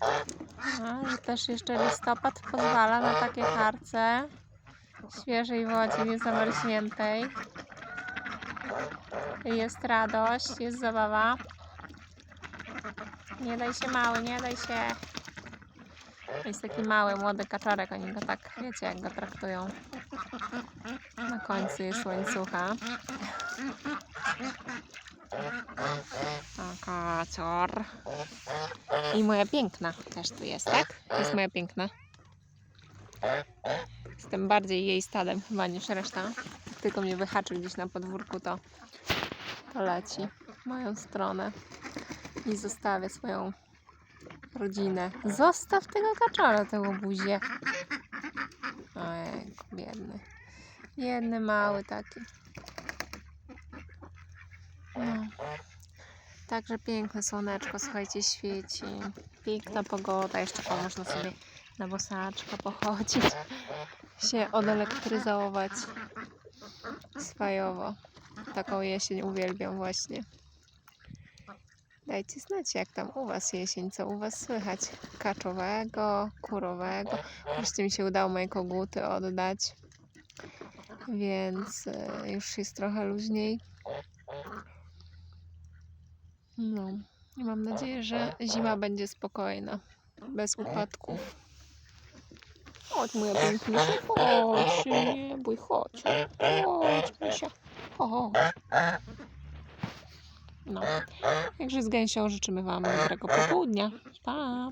A, że też jeszcze listopad pozwala na takie harce świeżej wodzie, niezamarzniętej. Jest radość, jest zabawa. Nie daj się mały, nie daj się. Jest taki mały, młody kaczorek, oni go tak, wiecie jak go traktują. Na końcu jest łańcucha. O, kaczor. I moja piękna też tu jest, tak? Jest moja piękna. Jestem bardziej jej stadem chyba niż reszta. Jak tylko mnie wyhaczy gdzieś na podwórku, to, to leci w moją stronę i zostawię swoją rodzinę. Zostaw tego kaczora, tego buzie. Ojej, biedny. Biedny, mały taki. No. Także piękne słoneczko, słuchajcie, świeci. Piękna pogoda, jeszcze można sobie na bosaczka pochodzić, się odelektryzować swajowo. Taką jesień uwielbiam właśnie. Dajcie znać, jak tam u Was jesień, co u Was słychać. Kaczowego, kurowego. Wreszcie mi się udało moje koguty oddać, więc e, już jest trochę luźniej. No, mam nadzieję, że zima będzie spokojna, bez upadków. Chodź, moja piękna, chodź, nie bój, chodź, chodź, Misia. No, także z gęsią życzymy Wam dobrego popołudnia. Pa!